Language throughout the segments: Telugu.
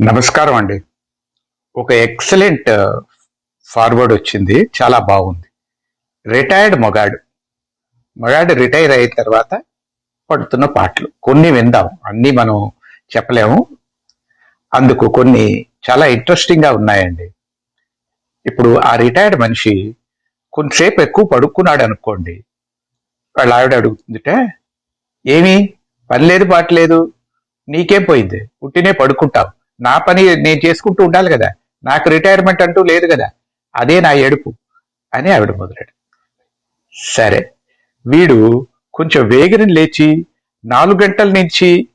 నమస్కారం అండి. ఒక ఎక్సలెంట్ ఫార్వర్డ్ వచ్చింది. చాలా బాగుంది. రిటైర్డ్ మొగాడు. మొగాడు రిటైర్ అయిన తర్వాత పడుతున్న పాటలు. కొన్ని విందాం. అన్నీ మనం చెప్పలేము. అందుకు కొన్ని చాలా ఇంట్రెస్టింగ్గా ఉన్నాయండి. ఇప్పుడు ఆ రిటైర్డ్ మనిషి కొంతసేపు ఎక్కువ పడుకున్నాడు అనుకోండి. వాళ్ళ ఆవిడ అడుగుతుందిటే ఏమి? పని లేదు పాట లేదు. నీకేం పోయింది? పుట్టినే పడుకుంటావు. నా పని నేను చేసుకుంటూ ఉండాలి కదా. నాకు రిటైర్మెంట్ అంటూ లేదు కదా. అదే నా ఏడుపు అని ఆవిడ మొదలెడు. సరే వీడు కొంచెం వేగిరిని లేచి నాలుగు గంటల నుంచి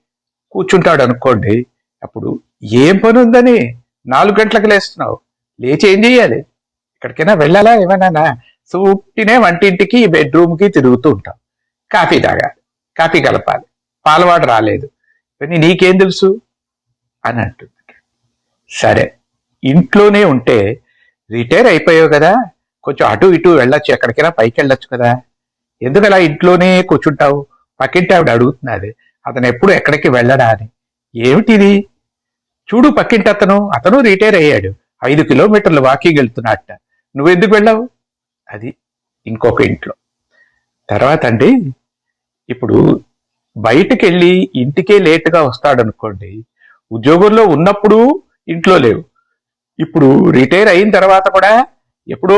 కూర్చుంటాడు అనుకోండి అప్పుడు ఏం పని ఉందని నాలుగు గంటలకు లేస్తున్నావు? లేచి ఏం చేయాలి ఎక్కడికైనా వెళ్ళాలా ఏమైనా సూటినే వంటింటికి బెడ్రూమ్కి తిరుగుతూ ఉంటాం. కాఫీ తాగాలి కాఫీ కలపాలి. పాలవాడు రాలేదు. కానీ నీకేం తెలుసు? అని అంటుంది సరే ఇంట్లోనే ఉంటే రిటైర్ అయిపోయావు కదా కొంచెం అటు ఇటు వెళ్ళొచ్చు ఎక్కడికైనా పైకి వెళ్ళొచ్చు కదా. ఎందుకు అలా ఇంట్లోనే కూర్చుంటావు? పక్కింటి ఆవిడ అడుగుతున్నది. అతను ఎప్పుడు ఎక్కడికి వెళ్ళడా అని. ఏమిటిది? చూడు పక్కింటి అతను అతను రిటైర్ అయ్యాడు. ఐదు కిలోమీటర్లు వాకింగ్ వెళ్తున్నట్ట. నువ్వెందుకు వెళ్ళావు? అది ఇంకొక ఇంట్లో. తర్వాత అండి ఇప్పుడు బయటికి వెళ్ళి ఇంటికే లేటుగా వస్తాడు అనుకోండి ఉద్యోగంలో ఉన్నప్పుడు ఇంట్లో లేవు. ఇప్పుడు రిటైర్ అయిన తర్వాత కూడా ఎప్పుడో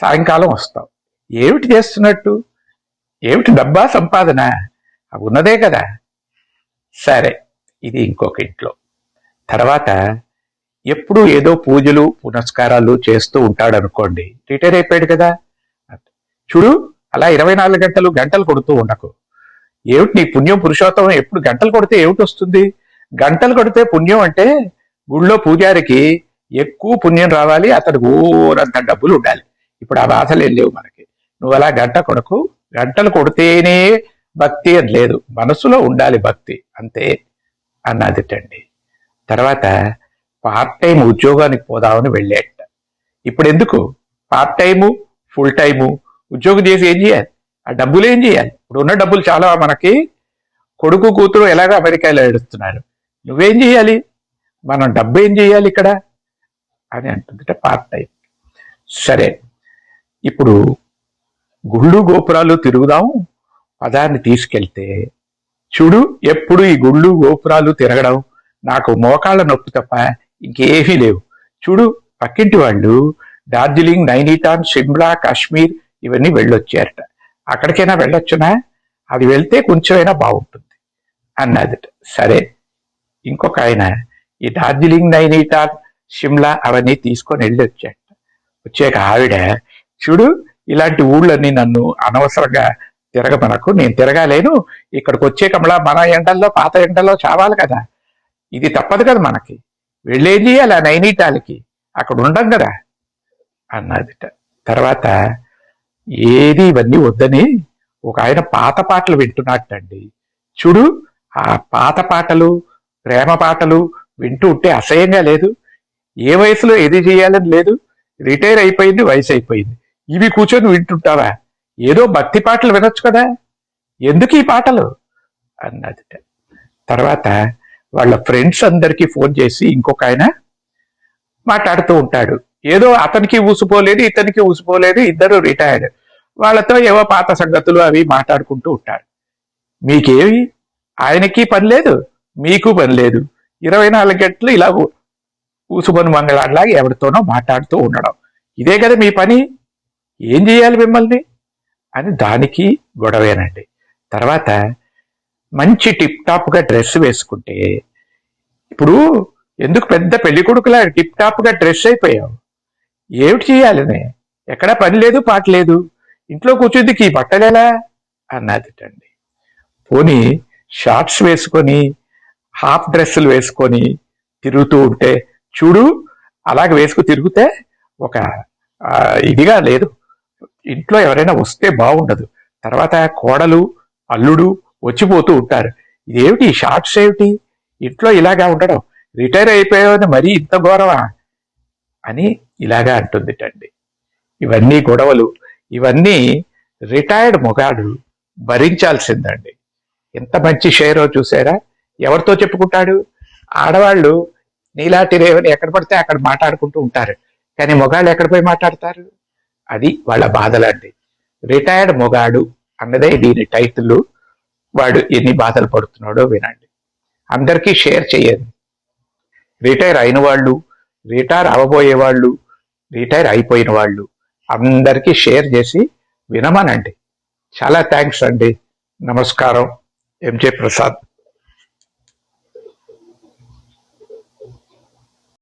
సాయంకాలం వస్తావు ఏమిటి చేస్తున్నట్టు? ఏమిటి డబ్బా సంపాదన? అవి ఉన్నదే కదా. సరే ఇది ఇంకొక ఇంట్లో. తర్వాత ఎప్పుడు ఏదో పూజలు పునస్కారాలు చేస్తూ ఉంటాడు అనుకోండి రిటైర్ అయిపోయాడు కదా. చూడు అలా ఇరవై నాలుగు గంటలు గంటలు కొడుతూ ఉండకు. ఏమిటి నీ పుణ్యం పురుషోత్తమం ఎప్పుడు గంటలు కొడితే ఏమిటి వస్తుంది? గంటలు కొడితే పుణ్యం అంటే గుళ్ళో పూజారికి ఎక్కువ పుణ్యం రావాలి అతనికి ఊరంత డబ్బులు ఉండాలి ఇప్పుడు ఆ బాధలు ఏం లేవు మనకి. నువ్వు అలా గంట కొడకు గంటలు కొడితేనే భక్తి అని లేదు. మనసులో ఉండాలి భక్తి. అంతే అన్నదిటండి తర్వాత పార్ట్ టైం ఉద్యోగానికి పోదామని వెళ్ళేట. ఇప్పుడు ఎందుకు? Part time full time. ఉద్యోగం చేసి ఏం చేయాలి? ఆ డబ్బులు ఏం చేయాలి? ఇప్పుడు ఉన్న డబ్బులు చాలా మనకి కొడుకు కూతురు ఎలాగో అమెరికాలో ఏడుస్తున్నారు. నువ్వేం చేయాలి? మనం డబ్బు ఏం చేయాలి ఇక్కడ? అని అంటుందిట పార్ట్ టైం. సరే ఇప్పుడు గుళ్ళు గోపురాలు తిరుగుదాం పదాన్ని తీసుకెళ్తే చూడు ఎప్పుడు ఈ గుళ్ళు గోపురాలు తిరగడం? నాకు మోకాళ్ళ నొప్పి తప్ప ఇంకేమీ లేవు. చూడు పక్కింటి వాళ్ళు డార్జిలింగ్ నైనిటాన్ షిమ్లా కాశ్మీర్ ఇవన్నీ వెళ్ళొచ్చారట. అక్కడికైనా వెళ్ళొచ్చునా? అది వెళ్తే కొంచెమైనా బాగుంటుంది అన్నదిట. సరే ఇంకొక ఆయన ఈ డార్జిలింగ్ నైనిటాల్ షిమ్లా అవన్నీ తీసుకొని వెళ్ళి వచ్చాట వచ్చాక ఆవిడ చూడు ఇలాంటి ఊళ్ళన్నీ నన్ను అనవసరంగా తిరగమనకు. నేను తిరగాలేను. ఇక్కడికి వచ్చే కమలా మన ఎండల్లో పాత ఎండల్లో చావాలి కదా. ఇది తప్పదు కదా మనకి. వెళ్ళేది అలా నైనీటాలకి అక్కడ ఉండం కదా. అన్నదిట. తర్వాత ఏది ఇవన్నీ వద్దని ఒక ఆయన పాత పాటలు వింటున్నట్టండి చూడు ఆ పాత పాటలు ప్రేమ పాటలు వింటూ ఉంటే అసహ్యంగా లేదు. ఏ వయసులో ఏది చేయాలని లేదు. రిటైర్ అయిపోయింది వయసు అయిపోయింది. ఇవి కూర్చొని వింటుంటావా? ఏదో భక్తి పాటలు వినొచ్చు కదా. ఎందుకు ఈ పాటలు? అన్నది తర్వాత వాళ్ళ ఫ్రెండ్స్ అందరికీ ఫోన్ చేసి ఇంకొక ఆయన మాట్లాడుతూ ఉంటాడు. ఏదో అతనికి ఊసిపోలేదు ఇతనికి ఊసిపోలేదు ఇద్దరు రిటైర్డ్. వాళ్ళతో ఏవో పాత సంగతులు అవి మాట్లాడుకుంటూ ఉంటాడు. మీకేమి? ఆయనకి పని లేదు. మీకు పని లేదు. ఇరవై నాలుగు గంటలు ఇలా ఊ- ఊసుకొని మంగళాడిలాగా ఎవరితోనో మాట్లాడుతూ ఉండడం. ఇదే కదా మీ పని? ఏం చేయాలి మిమ్మల్ని? అని దానికి గొడవేనండి. తర్వాత మంచి టిప్ టాప్గా డ్రెస్ వేసుకుంటే ఇప్పుడు ఎందుకు పెద్ద పెళ్ళి కొడుకులా టిప్ టాప్గా డ్రెస్ అయిపోయావు? ఏమిటి చేయాలని? ఎక్కడా పని లేదు పాట లేదు. ఇంట్లో కూర్చుందికి ఈ బట్టలేలా? అన్నదిటండి. పోనీ షార్ట్స్ వేసుకొని హాఫ్ డ్రెస్సులు వేసుకొని తిరుగుతూ ఉంటే చూడు అలాగ వేసుకు తిరిగితే ఒక ఇదిగా లేదు. ఇంట్లో ఎవరైనా వస్తే బాగుండదు. తర్వాత కోడలు అల్లుడు వచ్చిపోతూ ఉంటారు. ఇదేమిటి షార్ట్స్ ఏమిటి? ఇంట్లో ఇలాగా ఉండడం. రిటైర్ అయిపోయావని మరీ ఇంత ఘోరమా అని ఇలాగా అంటుందిటండి. ఇవన్నీ గొడవలు. ఇవన్నీ రిటైర్డ్ మొగాడు భరించాల్సిందండి. ఎంత మంచి షేరో చూసారా? ఎవరితో చెప్పుకుంటాడు? ఆడవాళ్ళు నీలాంటి రేవని ఎక్కడ పడితే అక్కడ మాట్లాడుకుంటూ ఉంటారు. కానీ మొగాళ్ళు ఎక్కడ పోయి మాట్లాడతారు? అది వాళ్ళ బాధలండి రిటైర్డ్ మొగాడు అన్నదే దీని టైటిల్. వాడు ఎన్ని బాధలు పడుతున్నాడో వినండి. అందరికీ షేర్ చేయండి. రిటైర్ అయిన వాళ్ళు రిటైర్ అవ్వబోయే వాళ్ళు రిటైర్ అయిపోయిన వాళ్ళు అందరికీ షేర్ చేసి వినమనండి. చాలా థ్యాంక్స్ అండి. నమస్కారం. ఎంజే ప్రసాద్.